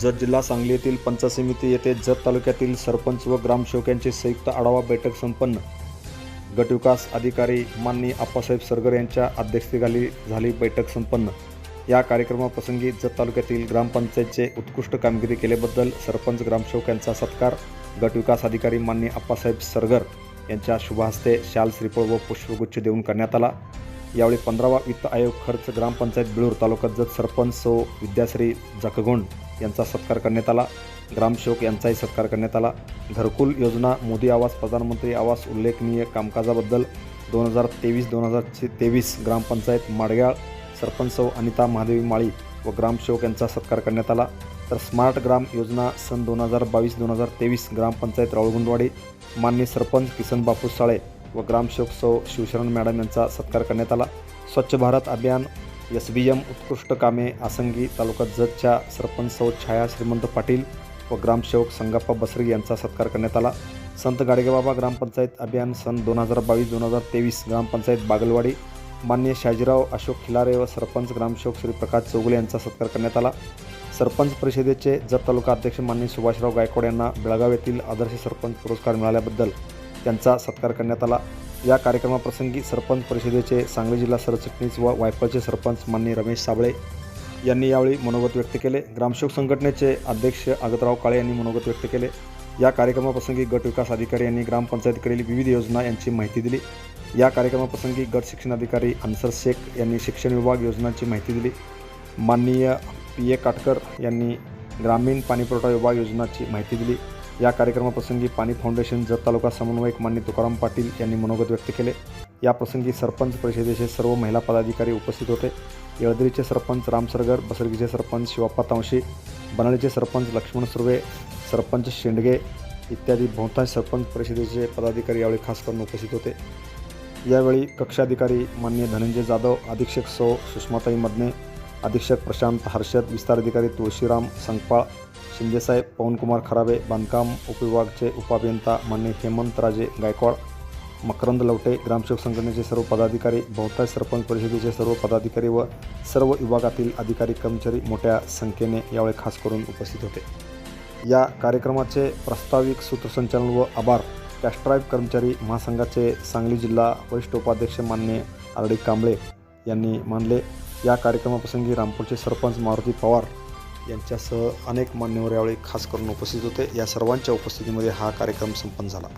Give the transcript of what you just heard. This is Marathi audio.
जत जिल्हा सांगली येथील पंचायत समिती येथे जत तालुक्यातील सरपंच व ग्रामसेवक यांची संयुक्त आढावा बैठक संपन्न. गटविकास अधिकारी माननीय आप्पासाहेब सरगर यांच्या अध्यक्षतेखाली झाली बैठक संपन्न. या कार्यक्रमाप्रसंगी जत तालुक्यातील ग्रामपंचायतचे उत्कृष्ट कामगिरी केल्याबद्दल सरपंच ग्रामसेवक यांचा सत्कार गटविकास अधिकारी माननीय आप्पासाहेब सरगर यांच्या शुभहस्ते शाल श्रीफळ व पुष्पगुच्छ देऊन करण्यात आला. यावेळी पंधरावा वित्त आयोग खर्च ग्रामपंचायत बिळूर तालुका जत सरपंच सौ विद्याश्री जखगोंड यांचा सत्कार करण्यात आला. ग्रामसेवक यांचाही सत्कार करण्यात आला. घरकुल योजना मोदी आवास प्रधानमंत्री आवास उल्लेखनीय कामकाजाबद्दल दोन हजार तेवीस दोन हजार तेवीस ग्रामपंचायत माडग्याळ सरपंच सौ अनिता महादेवी माळी व ग्रामसेवक यांचा सत्कार करण्यात आला. तर स्मार्ट ग्राम योजना सन दोन हजार बावीस दोन हजार तेवीस ग्रामपंचायत राऊळगुंडवाडी मान्य सरपंच किसन बापू साळे व ग्रामसेवक सौ शिवशरण मॅडम यांचा सत्कार करण्यात आला. स्वच्छ भारत अभियान एस बी एम उत्कृष्ट कामे आसंगी तालुका जतच्या सरपंच सौ छाया श्रीमंत पाटील व ग्रामसेवक संगप्पा बसरी यांचा सत्कार करण्यात आला. संत गाडगेबाबा ग्रामपंचायत अभियान सन दोन हजार बावीस दोन हजार तेवीस ग्रामपंचायत बागलवाडी मान्य शाजीराव अशोक खिलारे व सरपंच ग्रामसेवक श्री प्रकाश चौगुले यांचा सत्कार करण्यात आला. सरपंच परिषदेचे जत तालुका अध्यक्ष मान्य सुभाषराव गायकवाड यांना बेळगाव येथील आदर्श सरपंच पुरस्कार मिळाल्याबद्दल त्यांचा सत्कार करण्यात आला. या कार्यक्रमाप्रसंगी सरपंच परिषदेचे सांगली जिल्हा सरचिटणीस व वायपळचे सरपंच मान्य रमेश साबळे यांनी यावेळी मनोगत व्यक्त केले. ग्रामसेवक संघटनेचे अध्यक्ष आगतराव काळे यांनी मनोगत व्यक्त केले. या कार्यक्रमाप्रसंगी गट विकास अधिकारी यांनी ग्रामपंचायतीकडील विविध योजना यांची माहिती दिली. या कार्यक्रमाप्रसंगी गट शिक्षण अधिकारी अन्सर शेख यांनी शिक्षण विभाग योजनांची माहिती दिली. माननीय पी ए काटकर यांनी ग्रामीण पाणीपुरवठा विभाग योजनाची माहिती दिली. या कार्यक्रमाप्रसंगी पाणी फाउंडेशन जत तालुका समन्वयक मान्य तुकाराम पाटील यांनी मनोगत व्यक्त केले. या प्रसंगी सरपंच परिषदेचे सर्व महिला पदाधिकारी उपस्थित होते. येळदरीचे सरपंच राम सरगर बसरगीचे सरपंच शिवाप्पा तावशी बनाळीचे सरपंच लक्ष्मण सुर्वे सरपंच शेंडगे इत्यादी बहुतांश सरपंच परिषदेचे पदाधिकारी यावेळी खास करून उपस्थित होते. यावेळी कक्षाधिकारी मान्य धनंजय जाधव अधीक्षक सौ सुषमाताई मदने अधीक्षक प्रशांत हर्षद विस्तार अधिकारी तुळशीराम संगपाळ शिंदेसाहेब पवनकुमार खराबे बांधकाम उपविभागचे उपाभियंता मान्य हेमंतराजे गायकवाड मकरंद लवटे ग्रामसेवक संघटनेचे सर्व पदाधिकारी बहुतांश सरपंच परिषदेचे सर्व पदाधिकारी व सर्व विभागातील अधिकारी कर्मचारी मोठ्या संख्येने यावेळी खास करून उपस्थित होते. या कार्यक्रमाचे प्रस्ताविक सूत्रसंचालन व आभार कॅस्ट्राईब कर्मचारी महासंघाचे सांगली जिल्हा वरिष्ठ उपाध्यक्ष मान्य आरडी कांबळे यांनी मानले. या कार्यक्रमाप्रसंगी रामपूरचे सरपंच मारुती पवार यांच्यासह अनेक मान्यवर यावेळी खास करून उपस्थित होते. या सर्वांच्या उपस्थितीमध्ये हा कार्यक्रम संपन्न झाला.